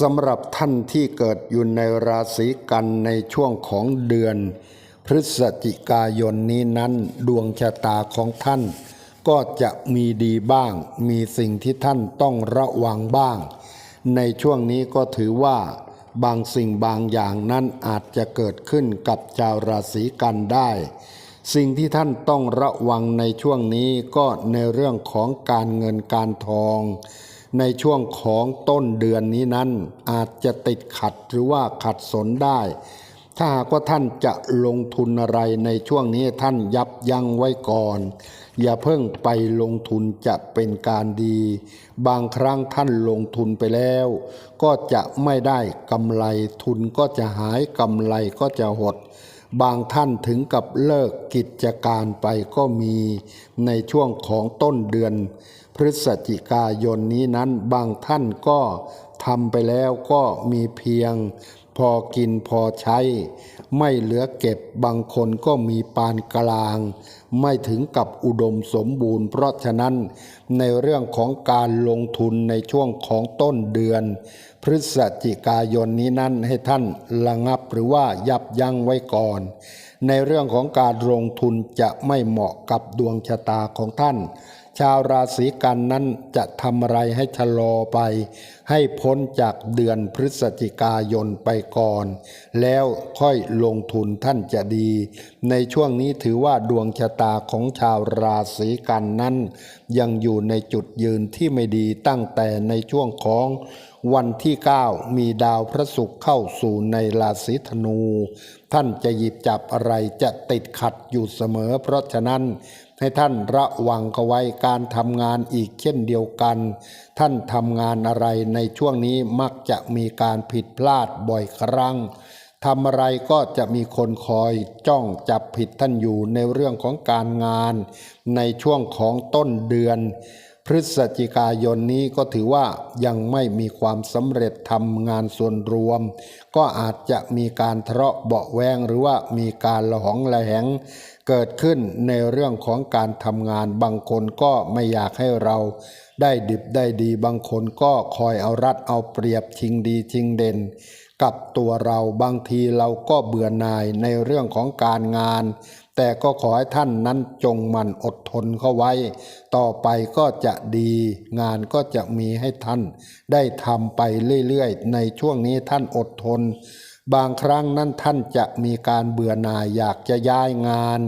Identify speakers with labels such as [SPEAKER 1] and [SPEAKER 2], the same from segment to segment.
[SPEAKER 1] สำหรับท่านที่เกิดอยู่ในราศีกันในช่วงของเดือน พฤศจิกายนนี้นั้นดวงชะตาของท่าน ก็จะมีดีบ้าง มีสิ่งที่ท่านต้องระวังบ้าง ในช่วงนี้ก็ถือว่าบางสิ่งบางอย่างนั้นอาจจะเกิดขึ้นกับชาวราศีกันได้ สิ่งที่ท่านต้องระวังในช่วงนี้ก็ในเรื่องของการเงินการทอง ในช่วงของต้นเดือนนี้นั้น อาจจะติดขัดหรือว่าขัดสนได้ ถ้าหากว่าท่านจะลงทุนอะไรในช่วงนี้ท่านยับยั้งไว้ก่อน อย่าเพิ่งไปลงทุนจะเป็นการดี บางครั้งท่านลงทุนไปแล้ว ก็จะไม่ได้กำไรทุนก็จะหายกำไรก็จะหดบางท่านถึงกับเลิกกิจการไปก็มีในช่วงของต้นเดือน พฤศจิกายนนี้นั้นบางท่านก็ทำไปแล้วก็มีเพียงพอกินพอใช้ ไม่เหลือเก็บบางคนก็มีปานกลาง ไม่ถึงกับอุดมสมบูรณ์ เพราะฉะนั้นในเรื่องของการลงทุนในช่วงของต้นเดือน พฤศจิกายนนี้นั้นให้ท่านระงับหรือว่ายับยั้งไว้ก่อน ในเรื่องของการลงทุนจะไม่เหมาะกับดวงชะตาของท่าน ชาวราศีกันนั้นจะทำอะไรให้ชะลอไป ให้พ้นจากเดือนพฤศจิกายนไปก่อน แล้วค่อยลงทุนท่านจะดี ในช่วงนี้ถือว่าดวงชะตาของชาวราศีกันนั้น ยังอยู่ในจุดยืนที่ไม่ดีตั้งแต่ในช่วงของวันที่ 9 มีดาวพระศุกร์เข้าสู่ในราศีธนู ท่านจะหยิบจับอะไรจะติดขัดอยู่เสมอ เพราะฉะนั้น ให้ท่านระวังเอาไว้การทำงานอีกเช่นเดียวกัน ท่านทำงานอะไรในช่วงนี้มักจะมีการผิดพลาดบ่อยครั้งทำอะไรก็จะมีคนคอยจ้องจับผิดท่านอยู่ในเรื่องของการงาน ในช่วงของต้นเดือน พฤศจิกายนนี้ก็ถือว่ายังไม่มีความสำเร็จทำงานส่วนรวม ก็อาจจะมีการทะเลาะเบาแวงหรือว่ามีการละหองละแหงเกิดขึ้นในเรื่องของการทำงานบางคนก็ไม่อยากให้เราได้ดิบได้ดีบางคนก็คอยเอารัดเอาเปรียบชิงดีชิงเด่น กับตัวเราบางทีเราก็เบื่อหน่ายในเรื่องของการงาน แต่ก็ขอให้ท่านนั้นจงมันอดทนเข้าไว้ ต่อไปก็จะดีงานก็จะมีให้ท่าน ได้ทำไปเรื่อยๆ ในช่วงนี้ท่านอดทน บางครั้งนั้นท่านจะมีการเบื่อหน่ายอยากจะย้ายงาน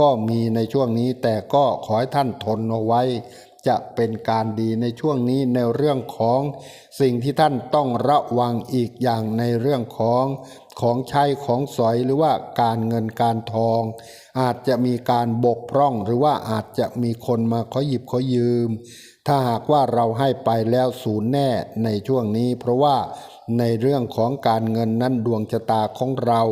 [SPEAKER 1] ก็มีในช่วงนี้แต่ก็ขอให้ท่านทนเอาไว้ จะเป็นการดีในช่วงนี้ในเรื่องของ สิ่งที่ท่านต้องระวังอีกอย่างในเรื่องของ ของใช้ของสอยหรือว่าการเงินการทอง อาจจะมีการบกพร่องหรือว่าอาจจะมีคนมาขอหยิบขอยืม ถ้าหากว่าเราให้ไปแล้วศูนย์แน่ในช่วงนี้ เพราะว่าในเรื่องของการเงินนั้นดวงชะตาของเรา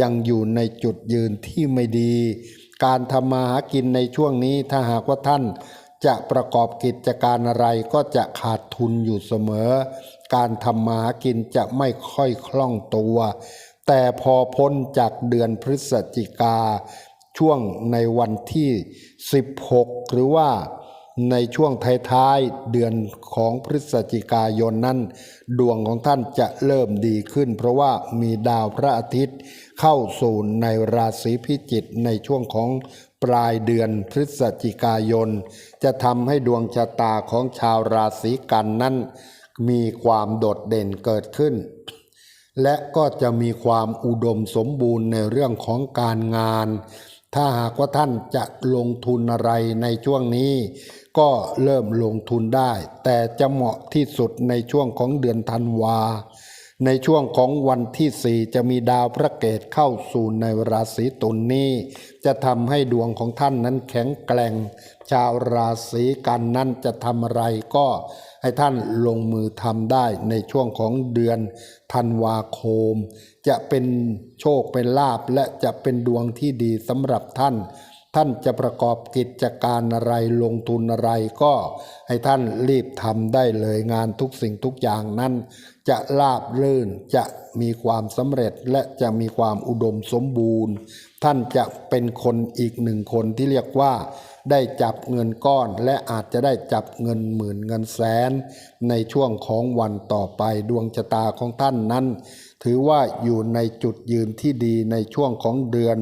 [SPEAKER 1] ยังอยู่ในจุดยืนที่ไม่ดี การทำมาหากินในช่วงนี้ถ้าหากว่าท่านจะประกอบกิจการอะไรก็จะขาดทุนอยู่เสมอ การทำมาหากินจะไม่ค่อยคล่องตัว แต่พอพ้นจากเดือนพฤศจิกาช่วงในวันที่ 16 หรือว่าในช่วงท้ายๆเดือนของพฤศจิกายนนั้น ดวงของท่านจะเริ่มดีขึ้น เพราะว่ามีดาวพระอาทิตย์เข้าสู่ในราศีพิจิกในช่วงของปลายเดือนพฤศจิกายน จะทำให้ดวงชะตาของชาวราศีกันนั้น มีความโดดเด่นเกิดขึ้น และก็จะมีความอุดมสมบูรณ์ในเรื่องของการงาน ถ้าหากว่าท่านจะลงทุนอะไรในช่วงนี้ ก็เริ่มลงทุนได้ แต่จะเหมาะที่สุดในช่วงของเดือนธันวาในช่วงของวันที่สี่จะมีดาวพระเกตเข้าสู่ในราศีตุลนนี้ จะทำให้ดวงของท่านนั้นแข็งแกร่ง ชาวราศีกันนั้นจะทำอะไรก็ ให้ท่านลงมือทำได้ในช่วงของเดือนธันวาคม จะเป็นโชคเป็นลาบและจะเป็นดวงที่ดีสำหรับท่าน ท่านจะประกอบกิจการอะไรลงทุนอะไรก็ให้ท่านรีบทำได้เลยงานทุกสิ่งทุกอย่างนั้น จะราบรื่นจะมีความสำเร็จและจะมีความอุดมสมบูรณ์ ท่านจะเป็นคนอีกหนึ่งคนที่เรียกว่าได้จับเงินก้อนและอาจจะได้จับเงินหมื่นเงินแสน ในช่วงของวันต่อไปดวงชะตาของท่านนั้น ถือว่าอยู่ในจุดยืนที่ดีในช่วงของเดือน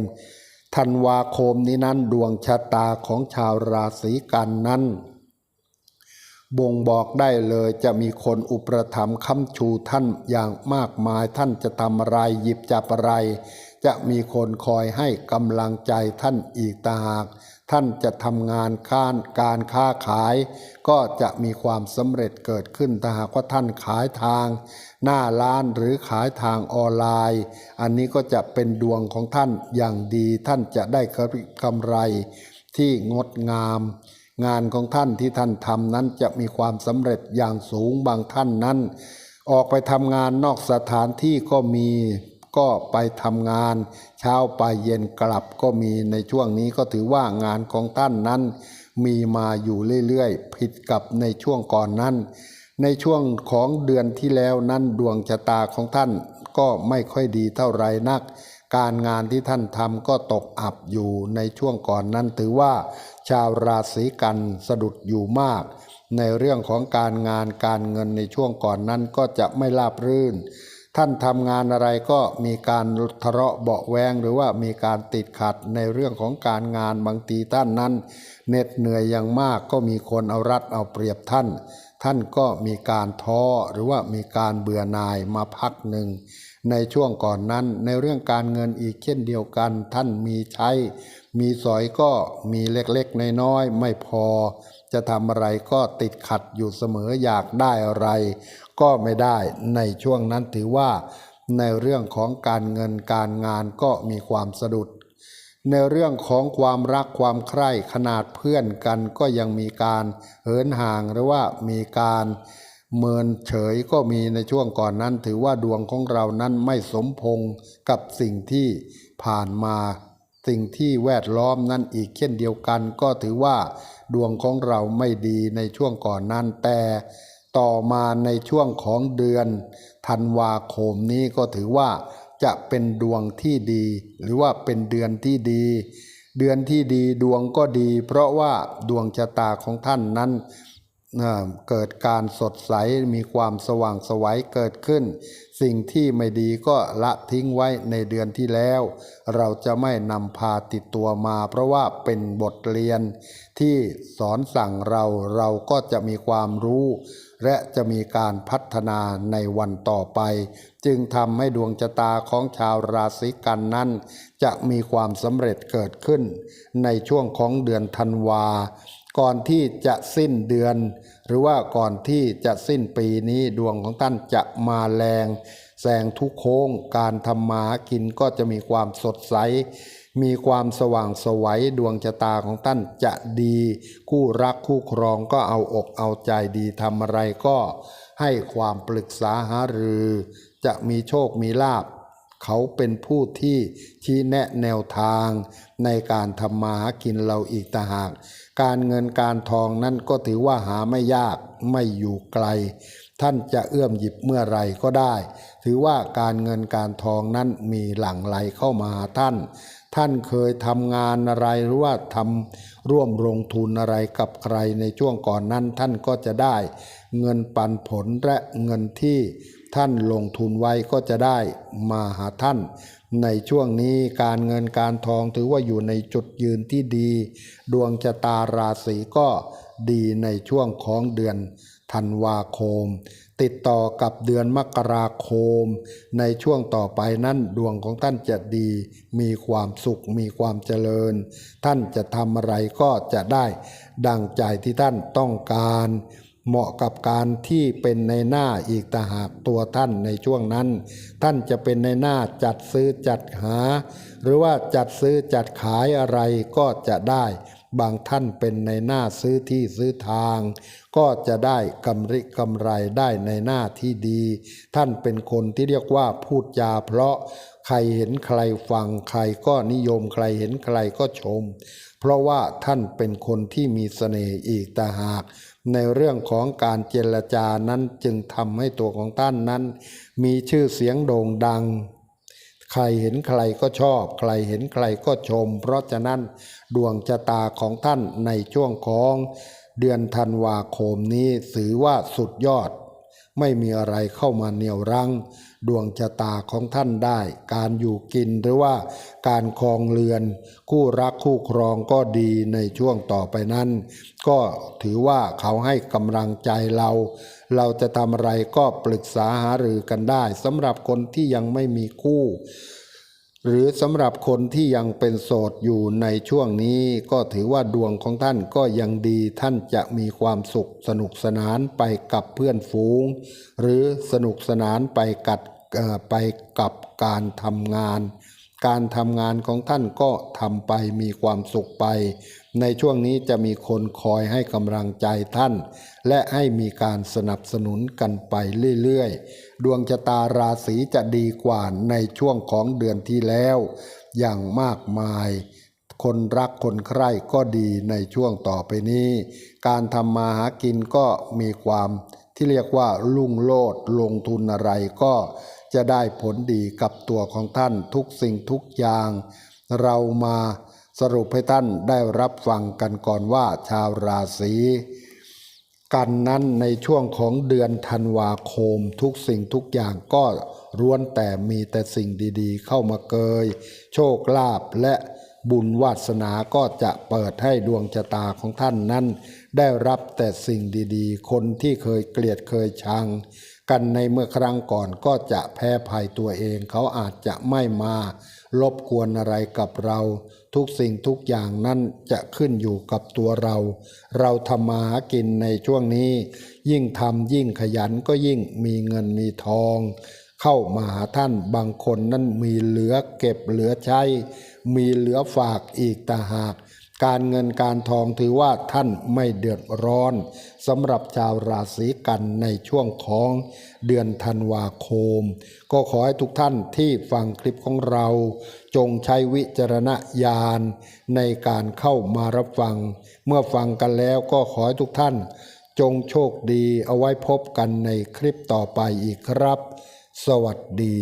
[SPEAKER 1] ธันวาคมนี้นั้นดวงชะตาของชาวราศีกันนั้น บ่งบอกได้เลยจะมีคนอุปถัมภ์ค้ำชูท่านอย่างมากมายท่านจะทำอะไรหยิบจับอะไร จะมีคนคอยให้กำลังใจท่านอีกต่างหาก ท่านจะทำงานค้านการค้าขาย ก็จะมีความสำเร็จเกิดขึ้นถ้าหากว่าท่านขายทาง หน้าร้านหรือขายทางออนไลน์ อันนี้ก็จะเป็นดวงของท่านอย่างดี ท่านจะได้กำไรที่งดงาม งานของท่านที่ท่านทำนั้นจะมีความสำเร็จอย่างสูงบางท่านนั้น ออกไปทำงานนอกสถานที่ก็มี ก็ไปทำงาน เช้าไปเย็นกลับก็มีในช่วงนี้ก็ถือว่างานของท่านนั้น มีมาอยู่เรื่อยๆ ผิดกับในช่วงก่อนนั้น ในช่วงของเดือนที่แล้วนั้นดวงชะตาของท่านก็ไม่ค่อยดีเท่าไรนัก การงานที่ท่านทำก็ตกอับอยู่ในช่วงก่อนนั้นถือว่า ชาวราศีกันสะดุดอยู่มาก ในเรื่องของการงานการเงินในช่วงก่อนนั้นก็จะไม่ราบรื่น ท่านทำงานอะไรก็มีการทะเลาะเบาแวงหรือว่ามีการติดขัดในเรื่องของการงานบางทีท่านนั้นเหน็ดเหนื่อยอย่างมากก็มีคนเอารัดเอาเปรียบท่าน ท่านก็มีการท้อหรือว่ามีการเบื่อหน่ายมาพักหนึ่ง ในช่วงก่อนนั้นในเรื่องการเงินอีกเช่นเดียวกัน ท่านมีใช้ มีสอยก็มีเล็กๆน้อยๆไม่พอ จะทำอะไรก็ติดขัดอยู่เสมออยากได้อะไร ก็ไม่ได้ในช่วงนั้นถือว่า ในเรื่องของการเงินการงานก็มีความสะดุด ในเรื่องของความรักความใคร่ขนาดเพื่อนกันก็ยังมีการเหินห่างหรือว่ามีการ เมินเฉยก็มีในช่วงก่อนนั้น ถือว่าดวงของเรานั้นไม่สมพงกับสิ่งที่ผ่านมา สิ่งที่แวดล้อมนั้นอีกเช่นเดียวกัน ก็ถือว่าดวงของเราไม่ดีในช่วงก่อนนั้นแต่ต่อมาในช่วงของเดือนธันวาคมนี้ก็ถือว่าจะเป็นดวงที่ดี หรือว่าเป็นเดือนที่ดี เดือนที่ดีดวงก็ดี เพราะว่าดวงชะตาของท่านนั้น เกิดการสดใสมีความสว่างสวัยเกิดขึ้น สิ่งที่ไม่ดีก็ละทิ้งไว้ในเดือนที่แล้ว เราจะไม่นำพาติดตัวมา เพราะว่าเป็นบทเรียนที่สอนสั่งเราเราก็จะมีความรู้ และจะมีการพัฒนาในวันต่อไป จึงทำให้ดวงชะตาของชาวราศีกันนั้น จะมีความสำเร็จเกิดขึ้น ในช่วงของเดือนธันวา ก่อนที่จะสิ้นเดือน หรือว่าก่อนที่จะสิ้นปีนี้ดวงของท่านจะมาแรงแซงทุกโค้งการทำมาหากินก็จะมีความสดใส มีความสว่างสวัยดวงชะตาของท่านจะดี คู่รักคู่ครองก็เอาอกเอาใจดีทำอะไรก็ให้ความปรึกษาหารือ จะมีโชคมีลาบเขาเป็นผู้ที่ชี้แนะแนวทางในการทำมาหากินเราอีกต่างหาก การเงินการทองนั่นก็ถือว่าหาไม่ยากไม่อยู่ไกล ท่านจะเอื้อมหยิบเมื่อไรก็ได้ ถือว่าการเงินการทองนั้นมีหลั่งไหลเข้ามาท่าน ท่านเคยทำงานอะไรหรือว่าทำร่วมลงทุนอะไรกับใครในช่วงก่อนนั้น ท่านก็จะได้ เงินปันผลและเงินที่ท่านลงทุนไว้ก็จะได้มาหาท่าน ในช่วงนี้การเงินการทองถือว่าอยู่ในจุดยืนที่ดี ดวงชะตาราศีก็ดีในช่วงของเดือนธันวาคม ติดต่อกับเดือนมกราคม ในช่วงต่อไปนั้นดวงของท่านจะดี มีความสุขมีความเจริญ ท่านจะทำอะไรก็จะได้ดังใจที่ท่านต้องการ เหมาะกับการที่เป็นในหน้าอีกต่หากตัวท่านในช่วงนั้น ท่านจะเป็นในหน้าจัดซื้อจัดหา หรือว่าจัดซื้อจัดขายอะไรก็จะได้ บางท่านเป็นในหน้าซื้อที่ซื้อทาง ก็จะได้กำริกำไรได้ในหน้าที่ดี ท่านเป็นคนที่เรียกว่าพูดจาเพราะใครเห็นใครฟังใครก็นิยมใครเห็นใครก็ชม เพราะว่าท่านเป็นคนที่มีเสน่ห์อีกต่หาก ในเรื่องของการเจรจานั้นจึงทำให้ตัวของท่านนั้น มีชื่อเสียงโด่งดัง ใครเห็นใครก็ชอบ ใครเห็นใครก็ชม เพราะฉะนั้นดวงชะตาของท่านในช่วงของเดือนธันวาคมนี้ถือว่าสุดยอด ไม่มีอะไรเข้ามาเหนี่ยวรั้ง ดวงชะตาของท่านได้ การอยู่กินหรือว่าการคลองเรือน คู่รักคู่ครองก็ดีในช่วงต่อไปนั้น ก็ถือว่าเขาให้กำลังใจเรา เราจะทำอะไรก็ปรึกษาหารือกันได้สำหรับคนที่ยังไม่มีคู่ หรือสำหรับคนที่ยังเป็นโสดอยู่ในช่วงนี้ก็ถือว่าดวงของท่านก็ยังดีท่านจะมีความสุขสนุกสนานไปกับเพื่อนฝูง หรือสนุกสนานไปกับไปกับการทำงาน การทำงานของท่านก็ทำไปมีความสุขไป ในช่วงนี้จะมีคนคอยให้กำลังใจท่าน และให้มีการสนับสนุนกันไปเรื่อยๆ ดวงชะตาราศีจะดีกว่าในช่วงของเดือนที่แล้ว อย่างมากมาย คนรักคนใคร่ก็ดีในช่วงต่อไปนี้ การทำมาหากินก็มีความที่เรียกว่าลุ่งโลดลงทุนอะไรก็จะได้ผลดีกับตัวของท่านทุกสิ่งทุกอย่าง เรามา สรุปให้ท่านได้รับฟังกันก่อนว่าชาวราศีกันนั้นในช่วงของเดือนธันวาคมทุกสิ่งทุกอย่างก็ร้วนแต่มีแต่สิ่งดีๆ เข้ามาเกย โชคลาภและบุญวาสนาก็จะเปิดให้ดวงชะตาของท่านนั้น ได้รับแต่สิ่งดีๆ คนที่เคยเกลียดเคยชัง กันในเมื่อครั้งก่อนก็จะแพ้ภัยตัวเอง เขาอาจจะไม่มา รบกวนอะไรกับเรา ทุกสิ่งทุกอย่างนั้นจะขึ้นอยู่กับตัวเรา เราทำมาหากินในช่วงนี้ ยิ่งทำยิ่งขยันก็ยิ่งมีเงินมีทอง เข้ามาหาท่านบางคนนั้นมีเหลือเก็บเหลือใช้ มีเหลือฝากอีกต่างหาก การเงินการทองถือว่าท่านไม่เดือดร้อนสำหรับชาวราศีกันในช่วงของเดือนธันวาคม ก็ขอให้ทุกท่านที่ฟังคลิปของเรา จงใช้วิจารณญาณในการเข้ามารับฟัง เมื่อฟังกันแล้วก็ขอให้ทุกท่าน จงโชคดีเอาไว้พบกันในคลิปต่อไปอีกครับ สวัสดี